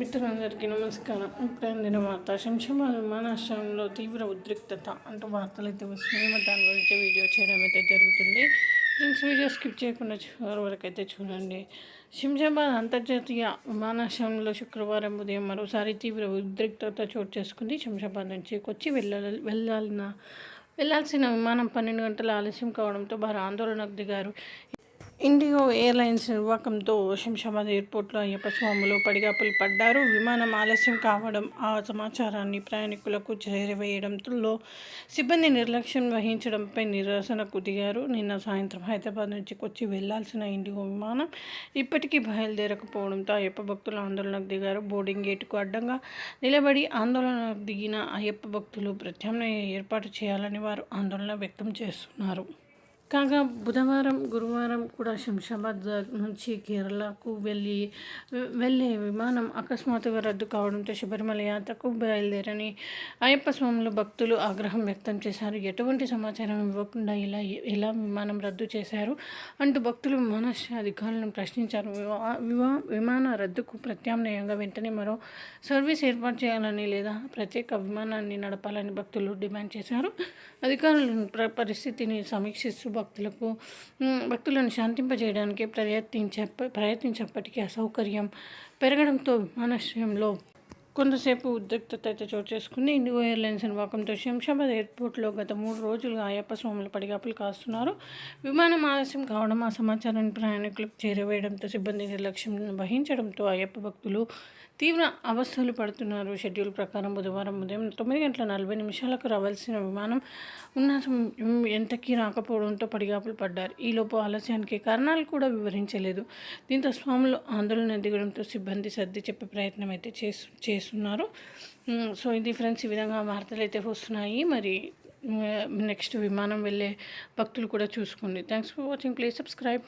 మిత్రులందరికీ నమస్కారం. ఇప్పుడు అందిన వార్త శంషాబాద్ విమానాశ్రయంలో తీవ్ర ఉద్రిక్తత అంటూ వార్తలు అయితే వస్తున్నాయి. మరి దాని గురించి వీడియో చేయడం అయితే జరుగుతుంది. ఫ్రెండ్స్ వీడియో స్కిప్ చేయకుండా చివరి వరకు అయితే చూడండి. శంషాబాద్ అంతర్జాతీయ విమానాశ్రయంలో శుక్రవారం ఉదయం మరోసారి తీవ్ర ఉద్రిక్తత చోటు చేసుకుంది. శంషాబాద్ నుంచి కొచ్చి వెళ్ళాలి వెళ్ళాలిన వెళ్ళాల్సిన విమానం పన్నెండు గంటల ఆలస్యం కావడంతో భారీ ఆందోళనకు దిగారు. ఇండిగో ఎయిర్లైన్స్ నిర్వాహకంతో శంషాబాద్ ఎయిర్పోర్ట్లో అయ్యప్పస్వాములు పడిగాపులు పడ్డారు. విమానం ఆలస్యం కావడం ఆ సమాచారాన్ని ప్రయాణికులకు చేరవేయడంలో సిబ్బంది నిర్లక్ష్యం వహించడంపై నిరసనకు దిగారు. నిన్న సాయంత్రం హైదరాబాద్ నుంచి కొచ్చి వెళ్ళాల్సిన ఇండిగో విమానం ఇప్పటికీ బయలుదేరకపోవడంతో అయ్యప్ప భక్తులు ఆందోళనకు దిగారు. బోర్డింగ్ గేటుకు అడ్డంగా నిలబడి ఆందోళనకు దిగిన అయ్యప్ప భక్తులు ప్రత్యామ్నాయ ఏర్పాటు చేయాలని వారు ఆందోళన వ్యక్తం చేస్తున్నారు. కాగా బుధవారం గురువారం కూడా శంషాబాద్ నుంచి కేరళకు వెళ్ళి వెళ్ళే విమానం అకస్మాత్తుగా రద్దు కావడంతో శబరిమల యాత్రకు బయలుదేరని అయ్యప్ప స్వాములు భక్తులు ఆగ్రహం వ్యక్తం చేశారు. ఎటువంటి సమాచారం ఇవ్వకుండా ఇలా ఎలా విమానం రద్దు చేశారు అంటూ భక్తులు విమానాశ్రయ అధికారులను ప్రశ్నించారు. వివా విమాన రద్దుకు ప్రత్యామ్నాయంగా వెంటనే మరో సర్వీస్ ఏర్పాటు చేయాలని లేదా ప్రత్యేక విమానాన్ని నడపాలని భక్తులు డిమాండ్ చేశారు. అధికారులు పరిస్థితిని సమీక్షిస్తూ భక్తులకు భక్తులను శాంతింపజేయడానికి ప్రయత్నించే ప్రయత్నించినప్పటికీ అసౌకర్యం పెరగడంతో విమానాశ్రయంలో కొంతసేపు ఉద్రిక్తత అయితే చోటు చేసుకుంది ఇండిగో ఎయిర్లైన్స్ వాకంతో శంషాబాద్ ఎయిర్పోర్ట్లో గత మూడు రోజులుగా అయ్యప్ప స్వాములు పడిగాపులు కాస్తున్నారు. విమానం ఆలస్యం కావడం ఆ సమాచారాన్ని ప్రయాణికులకు చేరవేయడంతో సిబ్బంది నిర్లక్ష్యం వహించడంతో అయ్యప్ప భక్తులు తీవ్ర అవస్థలు పడుతున్నారు. షెడ్యూల్ ప్రకారం బుధవారం ఉదయం తొమ్మిది గంటల నలభై నిమిషాలకు రావాల్సిన విమానం ఉన్న ఎంతకీ రాకపోవడంతో పడిగాపులు పడ్డారు. ఈలోపు ఆలస్యానికి కారణాలు కూడా వివరించలేదు. దీంతో స్వాములు ఆందోళన దిగడంతో సిబ్బంది సర్ది చెప్పే ప్రయత్నం అయితే చేసు చేస్తున్నారు. సో ఇది ఫ్రెండ్స్ ఈ విధంగా వార్తలు అయితే వస్తున్నాయి. మరి నెక్స్ట్ విమానం వెళ్ళే భక్తులు కూడా చూసుకోండి. Thanks for watching. Please subscribe.